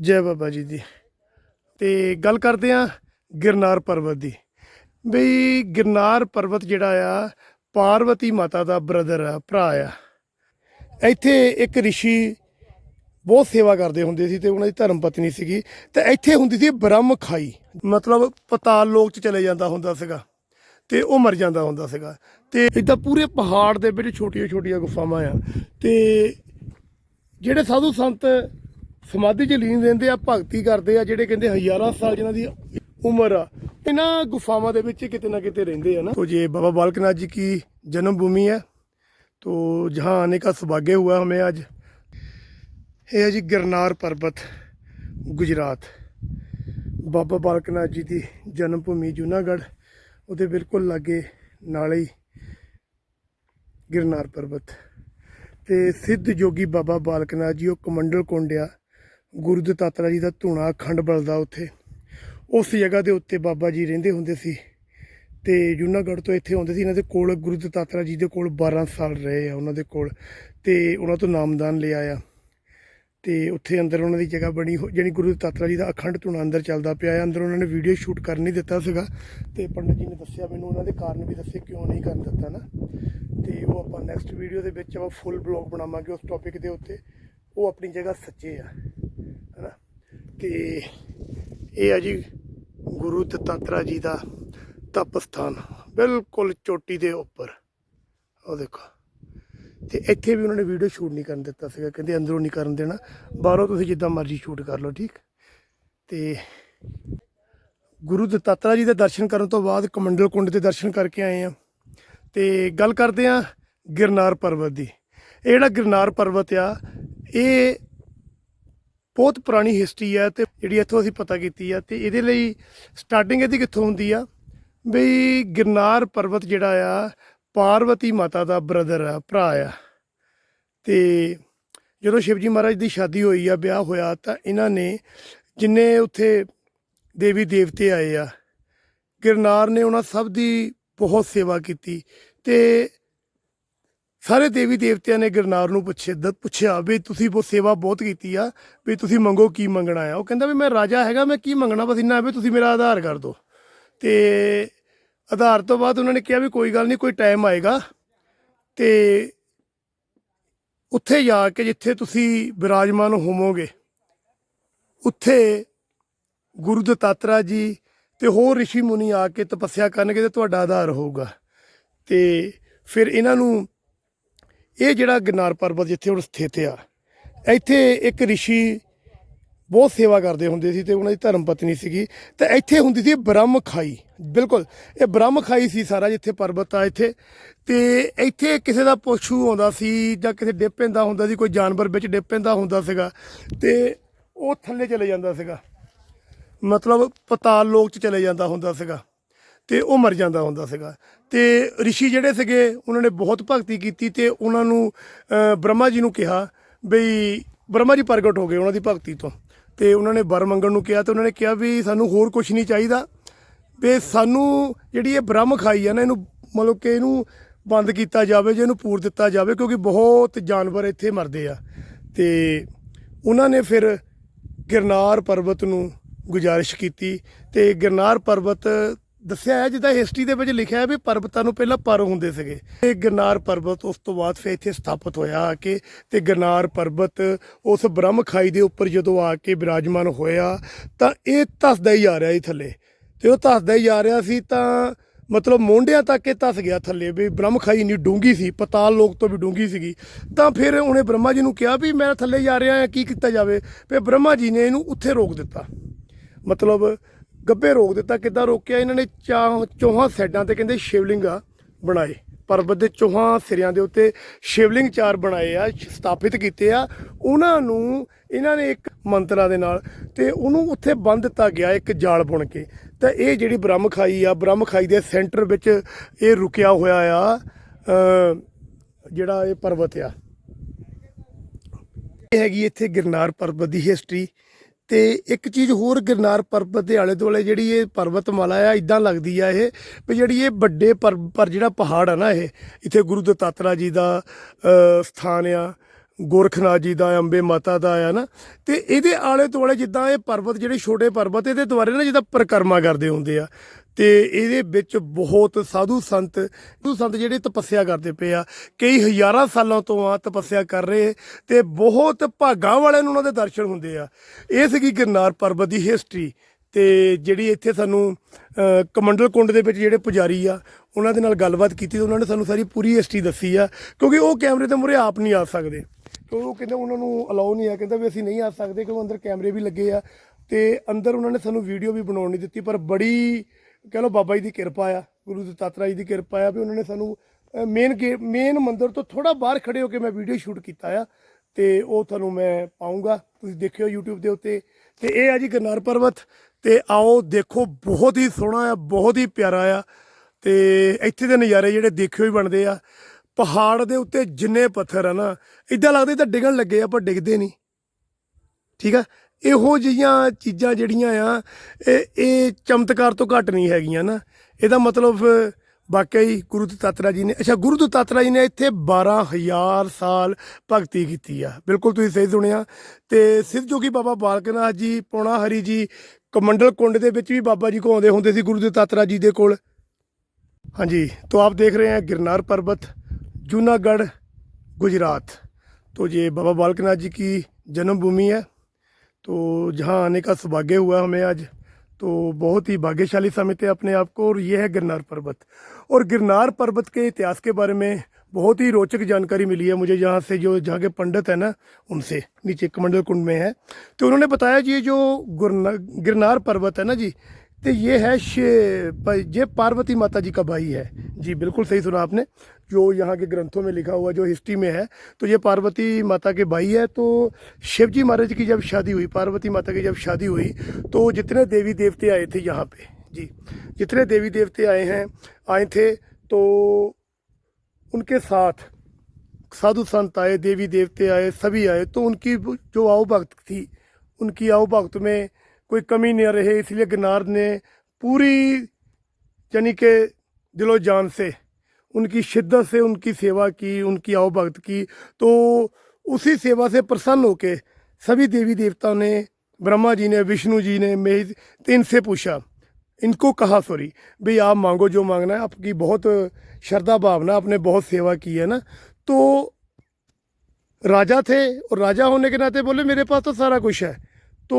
ਜੈ ਬਾਬਾ ਜੀ ਦੀ। ਤੇ ਗੱਲ ਕਰਦੇ ਆ ਗਿਰਨਾਰ ਪਰਬਤ ਦੀ। ਬਈ ਗਿਰਨਾਰ ਪਰਬਤ ਜਿਹੜਾ ਆ, ਪਾਰਵਤੀ ਮਾਤਾ ਦਾ ਬ੍ਰਦਰ ਆ, ਭਰਾ ਆ। ਇੱਥੇ ਇੱਕ ਰਿਸ਼ੀ ਬਹੁਤ ਸੇਵਾ ਕਰਦੇ ਹੁੰਦੇ ਸੀ ਤੇ ਉਹਨਾਂ ਦੀ ਧਰਮ ਪਤਨੀ ਸੀਗੀ। ਤੇ ਇੱਥੇ ਹੁੰਦੀ ਸੀ ਬ੍ਰਹਮ ਖਾਈ। ਮਤਲਬ ਪਤਾਲ ਲੋਕ ਚ ਚਲੇ ਜਾਂਦਾ ਹੁੰਦਾ ਸੀਗਾ ਤੇ ਉਹ ਮਰ ਜਾਂਦਾ ਹੁੰਦਾ ਸੀਗਾ। ਤੇ ਇਦਾਂ ਪੂਰੇ ਪਹਾੜ ਦੇ ਵਿੱਚ ਛੋਟੀਆਂ ਛੋਟੀਆਂ ਗੁਫਾਵਾਂ ਆ। ਤੇ ਜਿਹੜੇ ਸਾਧੂ ਸੰਤ ਸਮਾਧੀ 'ਚ ਲੀਨ ਰਹਿੰਦੇ ਆ ਭਗਤੀ ਕਰਦੇ ਆ ਜਿਹੜੇ ਕਹਿੰਦੇ ਹਜ਼ਾਰਾਂ ਸਾਲ ਜਿਨ੍ਹਾਂ ਦੀ ਉਮਰ ਆ ਇਹਨਾਂ ਗੁਫਾਵਾਂ ਦੇ ਵਿੱਚ ਕਿਤੇ ਨਾ ਕਿਤੇ ਰਹਿੰਦੇ ਆ ਨਾ ਤੋ ਜੇ ਬਾਬਾ ਬਾਲਕਨਾਥ ਜੀ ਕੀ ਜਨਮ ਭੂਮि है तो जहाँ आने का सौभाग्य हुआ हमें आज ਇਹ ਹੈ ਜੀ ਗਿਰਨਾਰ ਪਰਬਤ ਗੁਜਰਾਤ ਬਾਬਾ ਬਾਲਕਨਾਥ ਜੀ ਦੀ ਜਨਮ ਭੂਮੀ ਜੂਨਾਗੜ੍ਹ ਉਹਦੇ ਬਿਲਕੁਲ ਲਾਗੇ ਨਾਲੇ ਹੀ ਗਿਰਨਾਰ ਪਰਬਤ ਤੇ ਸਿੱਧ ਜੋਗੀ ਬਾਬਾ ਬਾਲਕਨਾਥ ਜੀ ਉਹ ਕਮੰਡਲ ਕੁੰਡਿਆ ਗੁਰੂ ਦਤਾਤਰਾ ਜੀ ਦਾ ਧੂਣਾ ਅਖੰਡ ਬਲਦਾ ਉੱਥੇ। ਉਸ ਜਗ੍ਹਾ ਦੇ ਉੱਤੇ ਬਾਬਾ ਜੀ ਰਹਿੰਦੇ ਹੁੰਦੇ ਸੀ। ਤੇ ਜੂਨਾਗੜ੍ਹ ਤੋਂ ਇੱਥੇ ਆਉਂਦੇ ਸੀ, ਇਹਨਾਂ ਦੇ ਕੋਲ ਗੁਰੂ ਦਤਾਤਰਾ ਜੀ ਦੇ ਕੋਲ 12 ਸਾਲ ਰਹੇ ਆ ਉਹਨਾਂ ਦੇ ਕੋਲ। ਤੇ ਉਹਨਾਂ ਤੋਂ ਨਾਮਦਾਨ ਲਿਆ ਆ। ਤੇ ਉੱਥੇ ਅੰਦਰ ਉਹਨਾਂ ਦੀ ਜਗ੍ਹਾ ਬਣੀ ਹੋ- ਜਾਣੀ ਗੁਰੂ ਦਤਾਤਰਾ ਜੀ ਦਾ ਅਖੰਡ ਧੂਣਾ ਅੰਦਰ ਚੱਲਦਾ ਪਿਆ ਹੈ ਅੰਦਰ ਉਹਨਾਂ ਨੇ ਵੀਡੀਓ ਸ਼ੂਟ ਕਰਨ ਨਹੀਂ ਦਿੱਤਾ ਸੀਗਾ। ਤੇ ਪੰਡਤ ਜੀ ਨੇ ਦੱਸਿਆ, ਮੈਨੂੰ ਉਹਨਾਂ ਦੇ ਕਾਰਨ ਵੀ ਦੱਸੇ, ਕਿਉਂ ਨਹੀਂ ਕਰਨ ਦਿੱਤਾ ਨਾ? ਤੇ ਉਹ ਆਪਾਂ ਨੈਕਸਟ ਵੀਡੀਓ ਦੇ ਵਿੱਚ ਆਪਾਂ ਫੁੱਲ ਬਲੌਗ ਬਣਾਵਾਂਗੇ ਉਸ ਟੌਪਿਕ ਦੇ ਉੱਤੇ। ਉਹ ਆਪਣੀ ਜਗ੍ਹਾ ਸੱਚੇ ਆ। ਤੇ ਇਹ ਆ ਜੀ ਗੁਰੂ ਦਤਾਤਰਾ ਜੀ ਦਾ ਤਪ ਸਥਾਨ, ਬਿਲਕੁਲ ਚੋਟੀ ਦੇ ਉੱਪਰ। ਉਹ ਦੇਖੋ। ਤੇ ਇੱਥੇ ਵੀ ਉਹਨਾਂ ਨੇ ਵੀਡੀਓ ਸ਼ੂਟ ਨਹੀਂ ਕਰਨ ਦਿੱਤਾ ਸੀਗਾ, ਕਹਿੰਦੇ ਅੰਦਰੋਂ ਨਹੀਂ ਕਰਨ ਦੇਣਾ। ਬਾਹਰੋਂ ਤੁਸੀਂ ਜਿੱਦਾਂ ਮਰਜ਼ੀ ਸ਼ੂਟ ਕਰ ਲਓ, ਠੀਕ? ਤੇ ਗੁਰੂ ਦਤਾਤਰਾ ਜੀ ਦੇ ਦਰਸ਼ਨ ਕਰਨ ਤੋਂ ਬਾਅਦ ਕਮੰਡਲ ਕੁੰਡ ਦੇ ਦਰਸ਼ਨ ਕਰਕੇ ਆਏ ਆ। ਤੇ ਗੱਲ ਕਰਦੇ ਆ ਗਿਰਨਾਰ ਪਰਬਤ ਦੀ। ਇਹ ਜਿਹੜਾ ਗਿਰਨਾਰ ਪਰਬਤ ਆ, ਇਹ ਬਹੁਤ ਪੁਰਾਣੀ ਹਿਸਟਰੀ ਆ ਤੇ ਜਿਹੜੀ ਇੱਥੋਂ ਅਸੀਂ ਪਤਾ ਕੀਤੀ ਆ ਤੇ ਇਹਦੇ ਲਈ ਸਟਾਰਟਿੰਗ ਇਹਦੀ ਕਿੱਥੋਂ ਹੁੰਦੀ ਆ? ਬਈ ਗਿਰਨਾਰ ਪਰਬਤ ਜਿਹੜਾ ਆ, ਪਾਰਵਤੀ ਮਾਤਾ ਦਾ ਬ੍ਰਦਰ ਆ, ਭਰਾ ਆ। ਤੇ ਜਦੋਂ ਸ਼ਿਵਜੀ ਮਹਾਰਾਜ ਦੀ ਸ਼ਾਦੀ ਹੋਈ ਆ, ਵਿਆਹ ਹੋਇਆ, ਤਾਂ ਇਹਨਾਂ ਨੇ ਜਿੰਨੇ ਉੱਥੇ ਦੇਵੀ ਦੇਵਤੇ ਆਏ ਆ, ਗਿਰਨਾਰ ਨੇ ਉਹਨਾਂ ਸਭ ਦੀ ਬਹੁਤ ਸੇਵਾ ਕੀਤੀ ਤੇ ਸਾਰੇ ਦੇਵੀ ਦੇਵਤਿਆਂ ਨੇ ਗਿਰਨਾਰ ਨੂੰ ਪੁੱਛੇ, ਦ- ਪੁੱਛਿਆ ਵੀ ਤੁਸੀਂ ਬਹੁਤ ਸੇਵਾ ਬਹੁਤ ਕੀਤੀ ਆ, ਵੀ ਤੁਸੀਂ ਮੰਗੋ ਕੀ ਮੰਗਣਾ ਆ? ਉਹ ਕਹਿੰਦਾ ਵੀ ਮੈਂ ਰਾਜਾ ਹੈਗਾ, ਮੈਂ ਕੀ ਮੰਗਣਾ ਬਸ ਇੰਨਾ ਵੀ ਤੁਸੀਂ ਮੇਰਾ ਆਧਾਰ ਕਰ ਦਿਓ। ਤੇ ਆਧਾਰ ਤੋਂ ਬਾਅਦ ਉਹਨਾਂ ਨੇ ਕਿਹਾ ਵੀ ਕੋਈ ਗੱਲ ਨਹੀਂ, ਕੋਈ ਟਾਈਮ ਆਏਗਾ। ਤੇ ਉੱਥੇ ਜਾ ਕੇ ਜਿੱਥੇ ਤੁਸੀਂ ਵਿਰਾਜਮਾਨ ਹੋਵੋਗੇ, ਉੱਥੇ ਗੁਰੂ ਦਤਾਤਰਾ ਜੀ ਤੇ ਹੋਰ ਰਿਸ਼ੀ ਮੁਨੀ ਆ ਕੇ ਤਪੱਸਿਆ ਕਰਨਗੇ ਤੇ ਤੁਹਾਡਾ ਆਧਾਰ ਹੋਊਗਾ। ਤੇ ਫਿਰ ਇਹਨਾਂ ਨੂੰ ਇਹ ਜਿਹੜਾ ਗਿਰਨਾਰ ਪਰਬਤ ਜਿੱਥੇ ਹੁਣ ਸਥਿਤ ਆ, ਇੱਥੇ ਇੱਕ ਰਿਸ਼ੀ ਬਹੁਤ ਸੇਵਾ ਕਰਦੇ ਹੁੰਦੇ ਸੀ ਤੇ ਉਹਨਾਂ ਦੀ ਧਰਮ ਪਤਨੀ ਸੀਗੀ, ਤੇ ਇੱਥੇ ਹੁੰਦੀ ਸੀ ਬ੍ਰਹਮ ਖਾਈ, ਬਿਲਕੁਲ, ਇਹ ਬ੍ਰਹਮ ਖਾਈ ਸੀ ਸਾਰਾ ਜਿੱਥੇ ਪਰਬਤ ਆ ਇੱਥੇ, ਤੇ ਇੱਥੇ ਕਿਸੇ ਦਾ ਪਸ਼ੂ ਆਉਂਦਾ ਸੀ ਜਾਂ ਕਿਸੇ ਡਿੱਪ ਪੈਂਦਾ ਹੁੰਦਾ ਸੀ, ਕੋਈ ਜਾਨਵਰ ਵਿੱਚ ਡਿੱਪ ਪੈਂਦਾ ਹੁੰਦਾ ਸੀਗਾ, ਤੇ ਉਹ ਥੱਲੇ ਚਲੇ ਜਾਂਦਾ ਸੀਗਾ, ਮਤਲਬ ਪਤਾਲ ਲੋਕ ਚ ਚਲੇ ਜਾਂਦਾ ਹੁੰਦਾ ਸੀਗਾ, ਤੇ ਉਹ ਮਰ ਜਾਂਦਾ ਹੁੰਦਾ ਸੀਗਾ ਤੇ ਰਿਸ਼ੀ ਜਿਹੜੇ ਸੀਗੇ, ਉਹਨਾਂ ਨੇ ਬਹੁਤ ਭਗਤੀ ਕੀਤੀ ਤੇ ਉਹਨਾਂ ਨੂੰ ਬ੍ਰਹਮਾ ਜੀ ਨੂੰ ਕਿਹਾ ਬਈ ਬ੍ਰਹਮਾ ਜੀ ਪ੍ਰਗਟ ਹੋ ਗਏ ਉਹਨਾਂ ਦੀ ਭਗਤੀ ਤੋਂ। ਤੇ ਉਹਨਾਂ ਨੇ ਵਰ ਮੰਗਣ ਨੂੰ ਕਿਹਾ ਤੇ ਉਹਨਾਂ ਨੇ ਕਿਹਾ ਵੀ ਸਾਨੂੰ ਹੋਰ ਕੁਝ ਨਹੀਂ ਚਾਹੀਦਾ। ਵੀ ਸਾਨੂੰ ਜਿਹੜੀ ਇਹ ਬ੍ਰਹਮ ਖਾਈ ਆ ਨਾ, ਇਹਨੂੰ ਮਤਲਬ ਕਿ ਇਹਨੂੰ ਬੰਦ ਕੀਤਾ ਜਾਵੇ ਜੇ ਇਹਨੂੰ ਪੂਰ ਦਿੱਤਾ ਜਾਵੇ ਕਿਉਂਕਿ ਬਹੁਤ ਜਾਨਵਰ ਇੱਥੇ ਮਰਦੇ ਆ। ਤੇ ਉਹਨਾਂ ਨੇ ਫਿਰ ਗਿਰਨਾਰ ਪਰਬਤ ਨੂੰ ਗੁਜ਼ਾਰਿਸ਼ ਕੀਤੀ ਤੇ ਗਿਰਨਾਰ ਪਰਬਤ ਦੱਸਿਆ ਹੈ, ਜਿੱਦਾਂ ਹਿਸਟਰੀ ਦੇ ਵਿੱਚ ਲਿਖਿਆ ਹੈ ਵੀ ਪਰਬਤਾਂ ਨੂੰ ਪਹਿਲਾਂ ਪਰ ਹੁੰਦੇ ਸੀਗੇ। ਤੇ ਗਿਰਨਾਰ ਪਰਬਤ ਉਸ ਤੋਂ ਬਾਅਦ ਫਿਰ ਇੱਥੇ ਸਥਾਪਿਤ ਹੋਇਆ ਆ ਕੇ, ਤੇ ਗਰਨਾਰ ਪਰਬਤ ਉਸ ਬ੍ਰਹਮ ਖਾਈ ਦੇ ਉੱਪਰ ਜਦੋਂ ਆ ਕੇ ਬਿਰਾਜਮਾਨ ਹੋਇਆ, ਤਾਂ ਇਹ ਧੱਸਦਾ ਹੀ ਆ ਰਿਹਾ ਸੀ ਥੱਲੇ। ਤੇ ਉਹ ਧੱਸਦਾ ਹੀ ਆ ਰਿਹਾ ਸੀ ਤਾਂ ਮਤਲਬ ਮੋਢਿਆਂ ਤੱਕ ਇਹ ਧੱਸ ਗਿਆ ਥੱਲੇ ਵੀ ਬ੍ਰਹਮ ਖਾਈ ਇੰਨੀ ਡੂੰਗੀ ਸੀ, ਪਤਾਲ ਲੋਕ ਤੋਂ ਵੀ ਡੂੰਗੀ ਸੀਗੀ। ਤਾਂ ਫਿਰ ਉਹਨੇ ਬ੍ਰਹਮਾ ਜੀ ਨੂੰ ਕਿਹਾ ਵੀ ਮੈਂ ਥੱਲੇ ਜਾ ਰਿਹਾ ਹਾਂ ਕੀ ਕੀਤਾ ਜਾਵੇ? ਫਿਰ ਬ੍ਰਹਮਾ ਜੀ ਨੇ ਇਹਨੂੰ ਉੱਥੇ ਰੋਕ ਦਿੱਤਾ। ਮਤਲਬ ਗੱਬੇ ਰੋਕ ਦਿੱਤਾ, ਕਿੱਦਾਂ ਰੋਕਿਆ? ਇਹਨਾਂ ਨੇ ਚਾ- ਚੌਹਾਂ ਸਾਈਡਾਂ ਤੇ ਕਹਿੰਦੇ ਸ਼ਿਵਲਿੰਗਾ ਬਣਾਏ। ਪਰਬਤ ਦੇ ਚੌਹਾਂ ਸਿਰਿਆਂ ਦੇ ਉੱਤੇ ਸ਼ਿਵਲਿੰਗ ਚਾਰ ਬਣਾਏ ਆ ਸਥਾਪਿਤ ਕੀਤੇ ਆ। ਉਹਨਾਂ ਨੂੰ, ਇਹਨਾਂ ਨੇ ਇੱਕ ਮੰਤਰਾਂ ਦੇ ਨਾਲ ਤੇ ਉਹਨੂੰ ਉੱਥੇ ਬੰਨ ਦਿੱਤਾ ਗਿਆ ਇੱਕ ਜਾਲ ਬੁਣ ਕੇ। ਤਾਂ ਇਹ ਜਿਹੜੀ ਬ੍ਰਹਮ ਖਾਈ ਆ ਬ੍ਰਹਮ ਖਾਈ ਦੇ ਸੈਂਟਰ ਵਿੱਚ ਇਹ ਰੁਕਿਆ ਹੋਇਆ ਆ ਜਿਹੜਾ ਇਹ ਪਰਬਤ ਆ। ਇਹ ਹੈਗੀ ਇੱਥੇ ਗਿਰਨਾਰ ਪਰਬਤ ਦੀ ਹਿਸਟਰੀ ਤੇ ਇੱਕ ਚੀਜ਼ ਹੋਰ ਗਿਰਨਾਰ ਪਰਬਤ ਦੇ ਆਲੇ ਦੁਆਲੇ ਜਿਹੜੀ ਇਹ ਪਰਬਤਮਾਲਾ ਆ ਇਦਾਂ ਲੱਗਦੀ ਆ ਇਹ ਵੀ ਜਿਹੜੀ ਇਹ ਵੱਡੇ ਪਰ ਪਰ ਜਿਹੜਾ ਪਹਾੜ ਆ ਨਾ ਇਹ, ਇੱਥੇ ਗੁਰੂ ਦਤਾਤਰਾ ਜੀ ਦਾ ਸਥਾਨ ਆ, ਗੋਰਖਨਾਥ ਜੀ ਦਾ, ਅੰਬੇ ਮਾਤਾ ਦਾ ਆ ਨਾ, ਤੇ ਇਹਦੇ ਆਲੇ ਦੁਆਲੇ ਜਿੱਦਾਂ ਇਹ ਪਰਬਤ, ਜਿਹੜੇ ਛੋਟੇ ਪਰਬਤ, ਇਹਦੇ ਦੁਆਰੇ ਨਾ ਜਿੱਦਾਂ ਪਰਿਕਰਮਾ ਕਰਦੇ ਹੁੰਦੇ ਆ। ਤੇ ਇਹਦੇ ਵਿੱਚ ਬਹੁਤ ਸਾਧੂ ਸੰਤ ਸਾਧੂ ਸੰਤ ਜਿਹੜੇ ਤਪੱਸਿਆ ਕਰਦੇ ਪਏ ਆ। ਕਈ ਹਜ਼ਾਰਾਂ ਸਾਲਾਂ ਤੋਂ ਆ ਤਪੱਸਿਆ ਕਰ ਰਹੇ ਤੇ ਬਹੁਤ ਭਾਗਾਂ ਵਾਲਿਆਂ ਨੂੰ ਉਹਨਾਂ ਦੇ ਦਰਸ਼ਨ ਹੁੰਦੇ ਆ। ਇਹ ਸੀਗੀ ਗਿਰਨਾਰ ਪਰਬਤ ਦੀ ਹਿਸਟਰੀ ਤੇ ਜਿਹੜੀ ਇੱਥੇ ਸਾਨੂੰ ਕਮੰਡਲ ਕੁੰਡ ਦੇ ਵਿੱਚ ਜਿਹੜੇ ਪੁਜਾਰੀ ਆ, ਉਹਨਾਂ ਦੇ ਨਾਲ ਗੱਲਬਾਤ ਕੀਤੀ ਤੇ ਉਹਨਾਂ ਨੇ ਸਾਨੂੰ ਸਾਰੀ ਪੂਰੀ ਹਿਸਟਰੀ ਦੱਸੀ ਆ, ਕਿਉਂਕਿ ਉਹ ਕੈਮਰੇ ਦੇ ਮੂਹਰੇ ਆਪ ਨਹੀਂ ਆ ਸਕਦੇ। ਕਿਉਂਕਿ ਉਹ ਕਹਿੰਦਾ ਉਹਨਾਂ ਨੂੰ ਅਲਾਉ ਨਹੀਂ ਆ, ਕਹਿੰਦਾ ਵੀ ਅਸੀਂ ਨਹੀਂ ਆ ਸਕਦੇ ਕਿਉਂਕਿ ਅੰਦਰ ਕੈਮਰੇ ਵੀ ਲੱਗੇ ਆ ਤੇ ਅੰਦਰ ਉਹਨਾਂ ਨੇ ਸਾਨੂੰ ਵੀਡੀਓ ਵੀ ਬਣਾਉਣ ਨਹੀਂ ਦਿੱਤੀ, ਪਰ ਬੜੀ ਕਹ ਲਓ ਬਾਬਾ ਜੀ ਦੀ ਕਿਰਪਾ ਆ, ਗੁਰੂ ਦਤਾਤਰਾ ਜੀ ਦੀ ਕਿਰਪਾ ਆ ਵੀ ਉਹਨਾਂ ਨੇ ਸਾਨੂੰ ਮੇਨ ਮੇਨ ਮੰਦਿਰ ਤੋਂ ਥੋੜਾ ਬਾਹਰ ਖੜੇ ਹੋ ਕੇ ਮੈਂ ਵੀਡੀਓ ਸ਼ੂਟ ਕੀਤਾ ਆ ਤੇ ਉਹ ਤੁਹਾਨੂੰ ਮੈਂ ਪਾਉਂਗਾ, ਤੁਸੀਂ ਦੇਖਿਓ YouTube ਦੇ ਉੱਤੇ। ਤੇ ਇਹ ਆ ਜੀ ਗਰਨਾਰ ਪਰਬਤ ਤੇ ਆਓ ਦੇਖੋ, ਬਹੁਤ ਹੀ ਸੋਹਣਾ ਆ, ਬਹੁਤ ਹੀ ਪਿਆਰਾ ਆ। ਤੇ ਇੱਥੇ ਦੇ ਨਜ਼ਾਰੇ ਜਿਹੜੇ ਦੇਖਿਓ ਹੀ ਬਣਦੇ ਆ। ਪਹਾੜ ਦੇ ਉੱਤੇ ਜਿੰਨੇ ਪੱਥਰ ਆ ਨਾ ਇਦਾਂ ਲੱਗਦਾ ਤਾਂ ਡਿੱਗਣ ਲੱਗੇ ਆ, ਪਰ ਡਿੱਗਦੇ ਨਹੀਂ। ਠੀਕ ਆ? ਇਹੋ ਜਿਹੀਆਂ ਚੀਜ਼ਾਂ ਜਿਹੜੀਆਂ ਆ ਇਹ ਇਹ ਚਮਤਕਾਰ ਤੋਂ ਘੱਟ ਨਹੀਂ ਹੈਗੀਆਂ ਨਾ ਇਹਦਾ ਮਤਲਬ ਵਾਕਈ ਗੁਰੂ ਦਤਾਤਰਾ ਜੀ ਨੇ ਅੱਛਾ ਗੁਰੂ ਦਤਾਤਰਾ ਜੀ ਨੇ ਇੱਥੇ 12000 ਸਾਲ ਭਗਤੀ ਕੀਤੀ ਆ ਬਿਲਕੁਲ ਤੁਸੀਂ ਸਹੀ ਸੁਣਿਆ ਤੇ ਸਿੱਧ ਜੋਗੀ ਬਾਬਾ ਬਾਲਕਨਾਥ ਜੀ ਪੌਣਾ ਹਰੀ ਜੀ ਕਮੰਡਲ ਕੁੰਡ ਦੇ ਵਿੱਚ ਵੀ ਬਾਬਾ ਜੀ ਕੋ ਆਉਂਦੇ ਹੁੰਦੇ ਸੀ ਗੁਰੂ ਦਤਾਤਰਾ ਜੀ ਦੇ ਕੋਲ ਹਾਂਜੀ तो आप देख रहे हैं गिरनार पर्वत जूनागढ़ गुजरात तो ये बाबा बालकनाथ जी की जन्मभूमि है तो जहाँ आने का सौभाग्य हुआ हमें आज तो बहुत ही भाग्यशाली समझते हैं अपने आप को और ये है गिरनार पर्वत। और गिरनार पर्वत के इतिहास के बारे में बहुत ही रोचक जानकारी मिली है मुझे यहाँ से, जो जहाँ के पंडित है ना, उनसे, नीचे कमंडल कुंड में है। तो उन्होंने बताया जी जो गुरना- गिरनार पर्वत है ना जी तो ये है ये पार्वती माता जी का भाई है। जी, बिल्कुल सही सुना आपने, जो यहाँ के ग्रंथों में लिखा हुआ जो हिस्ट्री में है तो ये पार्वती माता के भाई है तो शिव जी महाराज की जब शादी हुई, पार्वती माता की जब शादी हुई तो जितने देवी देवते आए थे यहाँ पे, जी, जितने देवी देवते आए हैं, आए थे तो उनके साथ साधु संत आए देवी देवते आए, सभी आए तो उनकी जो आओ भक्त थी, उनकी आओ भक्त में कोई कमी नहीं रहे, इसलिए गिरनार ने पूरी, यानी के दिलो जान से, उनकी शिद्दत से उनकी सेवा की, उनकी आओ भक्त की। तो उसी सेवा से प्रसन्न होके सभी देवी देवताओं ने, ब्रह्मा जी ने, विष्णु जी ने मेज इनसे पूछा, इनको कहा सॉरी? भाई आप मांगो जो मांगना है, आपकी बहुत श्रद्धा भावना, आपने बहुत सेवा की है ना? तो राजा थे और राजा होने के नाते बोले, मेरे पास तो सारा कुछ है तो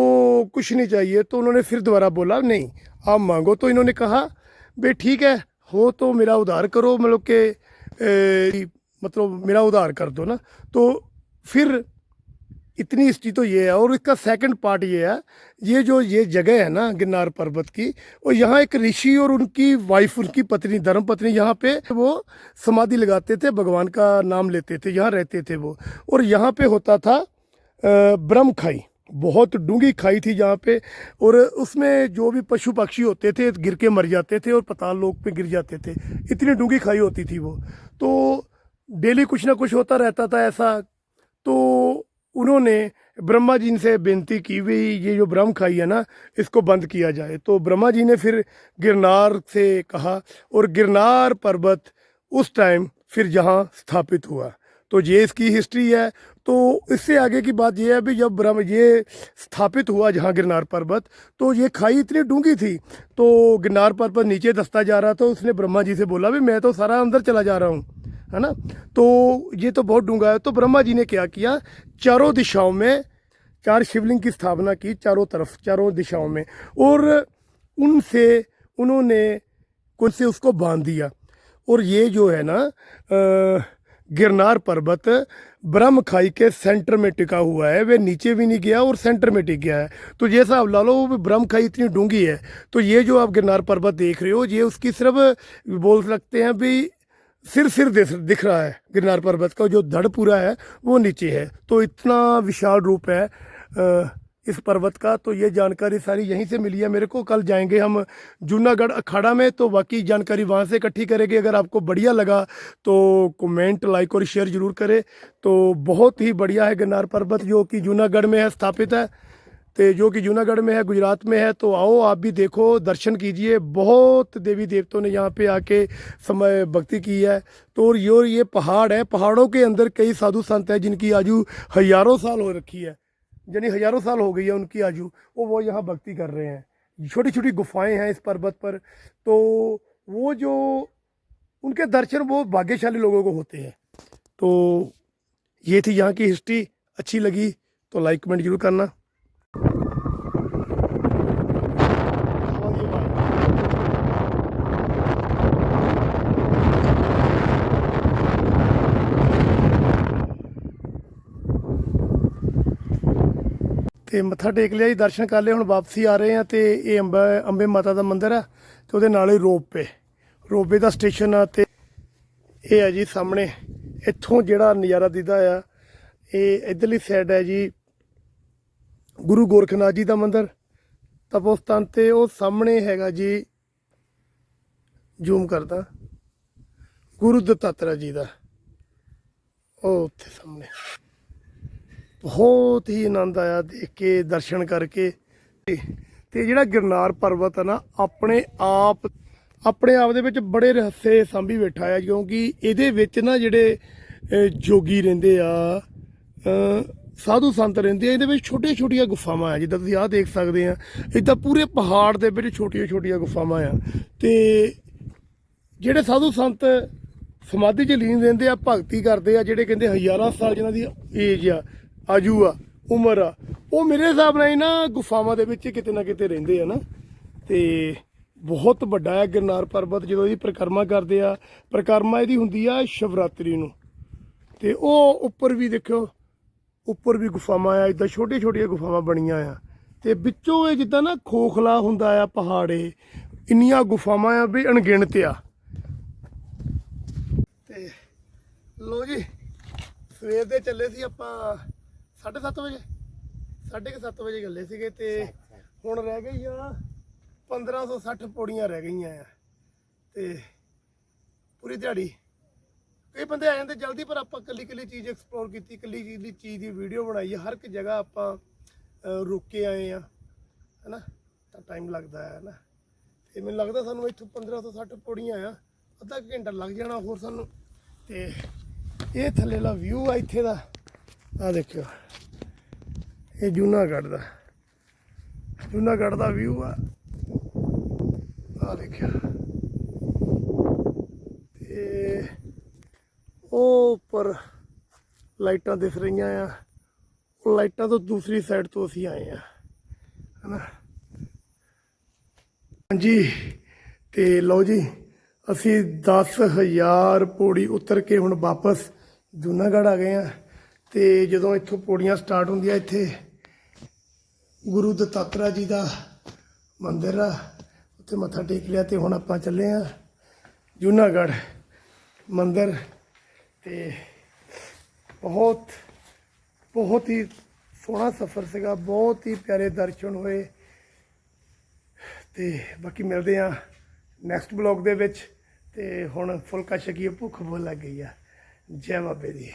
कुछ नहीं चाहिए। तो उन्होंने फिर दोबारा बोला, नहीं, आप मांगो। तो इन्होंने कहा, भाई ठीक है हो तो मेरा उधार करो मतलब के मतलब मेरा उधार कर दो ना। तो फिर इतनी हिस्ट्री तो ये है, और इसका सेकंड पार्ट ये है, ये जो ये जगह है ना, गिरनार पर्वत की और यहाँ एक ऋषि और उनकी वाइफ उनकी पत्नी धर्म पत्नी यहाँ पे वो समाधि लगाते थे, भगवान का नाम लेते थे, यहाँ रहते थे वो। और यहाँ पे होता था ब्रह्म खाई बहुत डूँगी खाई थी जहाँ पे, और उसमें जो भी पशु पक्षी होते थे, गिर के मर जाते थे और पताल लोक पे गिर जाते थे। इतनी डूँगी खाई होती थी वो। तो डेली कुछ ना कुछ होता रहता था ऐसा। तो उन्होंने ब्रह्मा जी से बेनती की भी ये जो ब्रह्म खाई है ना, इसको बंद किया जाए। तो ब्रह्मा जी ने फिर गिरनार से कहा, और गिरनार पर्वत उस टाइम फिर जहाँ स्थापित हुआ। तो ये इसकी हिस्ट्री है तो इससे आगे की बात यह है भी जब ब्रह्म ये स्थापित हुआ जहाँ गिरनार पर्वत तो ये खाई इतनी डूँगी थी तो गिरनार पर्वत नीचे दसता जा रहा था उसने ब्रह्मा जी से बोला भी मैं तो सारा अंदर चला जा रहा हूँ। है ना? तो ये तो बहुत डूँगा है। तो ब्रह्मा जी ने क्या किया? चारों दिशाओं में चार शिवलिंग की स्थापना की चारों तरफ़ चारों दिशाओं में और उनसे उन्होंने कुछ से उसको बाँध दिया। और ये जो है ना अ, गिरनार पर्वत ब्रह्म खाई के सेंटर में टिका हुआ है। वे नीचे भी नहीं गया और सेंटर में टिक गया है। तो जैसा आप ला लो ब्रह्म खाई इतनी डूँगी है। तो ये जो आप गिरनार पर्वत देख रहे हो ये उसकी सिर्फ़ बोल सकते हैं भी सिर सिर दिख रहा है। गिरनार पर्वत का जो धड़ पूरा है वो नीचे है। तो इतना विशाल रूप है अ, इस पर्वत का तो ये जानकारी सारी यहीं से मिली है। मेरे को कल जाएँगे हम जूनागढ़ अखाड़ा में तो बाकी जानकारी वहाँ से इकट्ठी करेंगे। अगर आपको बढ़िया लगा तो कमेंट, लाइक और शेयर ज़रूर करें। तो बहुत ही बढ़िया है गिरनार पर्वत, जो कि जूनागढ़ में है, स्थापित है। तो जो कि जूनागढ़ में है, गुजरात में है तो आओ, आप भी देखो, दर्शन कीजिए। बहुत देवी देवताओं ने यहाँ पे आके समय भक्ति की है। तो और ये पहाड़ है, पहाड़ों के अंदर कई साधु संत हैं, जिनकी आजू हज़ारों साल हो रखी है। यानी हज़ारों साल हो गई है उनकी आयु, वो वो यहाँ भक्ति कर रहे हैं। छोटी छोटी गुफाएँ हैं इस पर्वत पर। तो वो जो उनके दर्शन वो भाग्यशाली लोगों को होते हैं। तो ये थी यहाँ की हिस्ट्री। अच्छी लगी तो लाइक कमेंट ज़रूर करना। ਤੇ ਮੱਥਾ ਟੇਕ ਲਿਆ ਜੀ, ਦਰਸ਼ਨ ਕਰ ਲਏ, ਹੁਣ ਵਾਪਸੀ ਆ ਰਹੇ ਆ ਤੇ ਇਹ ਅੰਬਾ, ਅੰਬੇ ਮਾਤਾ ਦਾ ਮੰਦਿਰ ਆ ਤੇ ਉਹਦੇ ਨਾਲ ਹੀ ਰੋਪਵੇ ਰੋਪਵੇ ਦਾ ਸਟੇਸ਼ਨ ਆ ਤੇ ਇਹ ਆ ਜੀ ਸਾਹਮਣੇ, ਇੱਥੋਂ ਜਿਹੜਾ ਨਜ਼ਾਰਾ ਦਿਖਦਾ ਆ, ਇਹ ਇਧਰਲੀ ਸਾਈਡ ਹੈ ਜੀ ਗੁਰੂ ਗੋਰਖਨਾਥ ਜੀ ਦਾ ਮੰਦਿਰ। ਤਪੋਸਤਾਨ ਤੇ ਉਹ ਸਾਹਮਣੇ ਹੈਗਾ ਜੀ ਜ਼ੂਮ ਕਰਦਾ, ਗੁਰੂ ਦਤਾਤਰਾ ਜੀ ਦਾ। ਉਹ ਉੱਥੇ ਸਾਹਮਣੇ। ਬਹੁਤ ਹੀ ਆਨੰਦ ਆਇਆ ਦੇਖ ਕੇ, ਦਰਸ਼ਨ ਕਰਕੇ। ਤੇ- ਜਿਹੜਾ ਗਿਰਨਾਰ ਪਰਬਤ ਆ ਨਾ, ਆਪਣੇ ਆਪ ਆਪਣੇ ਆਪ ਦੇ ਵਿੱਚ ਬੜੇ ਰਹੱਸੇ ਸੰਭੀ ਬੈਠਾ ਆ, ਕਿਉਂਕਿ ਇਹਦੇ ਵਿੱਚ ਨਾ ਜਿਹੜੇ ਜੋਗੀ ਰਹਿੰਦੇ ਆ ਸਾਧੂ ਸੰਤ ਰਹਿੰਦੇ ਆ, ਇਹਦੇ ਵਿੱਚ ਛੋਟੀਆਂ ਛੋਟੀਆਂ ਗੁਫਾਵਾਂ ਆ। ਜਿੱਦਾਂ ਤੁਸੀਂ ਆਹ ਦੇਖ ਸਕਦੇ ਆ, ਇਦਾਂ ਪੂਰੇ ਪਹਾੜ ਦੇ ਵਿੱਚ ਛੋਟੀਆਂ ਛੋਟੀਆਂ ਗੁਫਾਵਾਂ ਆ। ਤੇ ਜਿਹੜੇ ਸਾਧੂ ਸੰਤ ਸਮਾਧੀ 'ਚ ਲੀਨ ਰਹਿੰਦੇ ਆ, ਭਗਤੀ ਕਰਦੇ ਆ, ਜਿਹੜੇ ਕਹਿੰਦੇ ਹਜ਼ਾਰਾਂ ਸਾਲ ਜਿਨ੍ਹਾਂ ਦੀ ਏਜ ਆ ਆਜੂ ਆ, ਉਮਰ ਆ। ਉਹ ਮੇਰੇ ਹਿਸਾਬ ਨਾਲ ਨਾ ਗੁਫਾਵਾਂ ਦੇ ਵਿੱਚ ਕਿਤੇ ਨਾ ਕਿਤੇ ਰਹਿੰਦੇ ਆ ਨਾ। ਤੇ ਬਹੁਤ ਵੱਡਾ ਹੈ ਗਿਰਨਾਰ ਪਰਬਤ, ਜਦੋਂ ਇਹਦੀ ਪਰਿਕਰਮਾ ਕਰਦੇ ਆ। ਪਰਿਕਰਮਾ ਇਹਦੀ ਹੁੰਦੀ ਆ ਸ਼ਿਵਰਾਤਰੀ ਨੂੰ। ਤੇ ਉਹ ਉੱਪਰ ਵੀ ਦੇਖਿਓ, ਉੱਪਰ ਵੀ ਗੁਫਾਵਾਂ ਆ, ਇਦਾਂ ਛੋਟੀਆਂ ਛੋਟੀਆਂ ਗੁਫਾਵਾਂ ਬਣੀਆਂ ਆ। ਤੇ ਵਿੱਚੋਂ ਇਹ ਜਿੱਦਾਂ ਨਾ ਖੋਖਲਾ ਹੁੰਦਾ ਆ, ਪਹਾੜੇ, ਇੰਨੀਆਂ ਗੁਫਾਵਾਂ ਆ ਵੀ ਅਣਗਿਣਤ ਆ। ਤੇ ਲੋ ਜੀ, ਸਵੇਰ ਦੇ ਚੱਲੇ ਸੀ ਆਪਾਂ 7:30 ਵਜੇ। 7:30 ਵਜੇ ਚੱਲੇ ਸੀਗੇ ਤੇ ਹੁਣ ਰਹਿ ਗਈਆਂ 1560 ਪੌੜੀਆਂ ਰਹਿ ਗਈਆਂ ਆ। ਤੇ ਪੂਰੀ ਦਿਹਾੜੀ ਕਈ ਬੰਦੇ ਆ ਜਾਂਦੇ ਜਲਦੀ ਪਰ ਆਪਾਂ ਕੱਲੀ ਕੱਲੀ ਚੀਜ਼ ਐਕਸਪਲੋਰ ਕੀਤੀ ਕੱਲੀ ਚੀਜ਼ ਦੀ ਚੀਜ਼ ਦੀ ਵੀਡੀਓ ਬਣਾਈ ਹੈ ਹਰ ਇੱਕ ਜਗ੍ਹਾ ਆਪਾਂ ਰੁਕ ਕੇ ਆਏ ਆ ਹੈਨਾ? ਤਾਂ ਟਾਈਮ ਲੱਗਦਾ ਹੈ ਨਾ ਤੇ ਮੈਨੂੰ ਲੱਗਦਾ ਸਾਨੂੰ ਇੱਥੋਂ 1560 ਪੌੜੀਆਂ ਆ ਅੱਧਾ ਘੰਟਾ ਲੱਗ ਜਾਣਾ ਹੋਰ ਸਾਨੂੰ। ਤੇ ਇਹ ਥੱਲੇ ਦਾ ਵਿਊ ਆ ਇੱਥੇ ਦਾ। ਆ ਦੇਖਿਓ। ਇਹ ਜੂਨਾਗੜ੍ਹ ਦਾ। ਜੂਨਾਗੜ੍ਹ ਦਾ ਵਿਊ ਆ। ਆ ਦੇਖਿਓ। ਤੇ ਉਹ ਉੱਪਰ ਲਾਈਟਾਂ ਦਿਖ ਰਹੀਆਂ ਆ। ਉਹ ਲਾਈਟਾਂ ਤੋਂ ਦੂਸਰੀ ਸਾਈਡ ਤੋਂ ਅਸੀਂ ਆਏ ਆ। ਹਨਾ? ਹਾਂਜੀ। ਤੇ ਲਓ ਜੀ, ਅਸੀਂ 10000 ਪੌੜੀ ਉਤਰ ਕੇ ਹੁਣ ਵਾਪਸ ਜੂਨਾਗੜ੍ਹ ਆ ਗਏ ਆ। ਤੇ ਜਦੋਂ ਇੱਥੋਂ ਪੌੜੀਆਂ ਸਟਾਰਟ ਹੁੰਦੀਆਂ, ਇੱਥੇ ਗੁਰੂ ਦਤਾਤਰਾ ਜੀ ਦਾ ਮੰਦਿਰ ਆ, ਉੱਥੇ ਮੱਥਾ ਟੇਕ ਲਿਆ ਤੇ ਹੁਣ ਆਪਾਂ ਚੱਲੇ ਆ ਜੂਨਾਗੜ੍ਹ ਮੰਦਿਰ। ਤੇ ਬਹੁਤ ਬਹੁਤ ਹੀ ਸੋਹਣਾ ਸਫ਼ਰ ਸੀਗਾ, ਬਹੁਤ ਹੀ ਪਿਆਰੇ ਦਰਸ਼ਨ ਹੋਏ। ਤੇ ਬਾਕੀ ਮਿਲਦੇ ਆ ਨੈਕਸਟ ਬਲੌਗ ਦੇ ਵਿੱਚ। ਤੇ ਹੁਣ ਫੁਲਕਾ ਛਕੀਏ, ਭੁੱਖ ਬਹੁਤ ਲੱਗ ਗਈ ਆ। ਜੈ ਬਾਬੇ ਦੀ।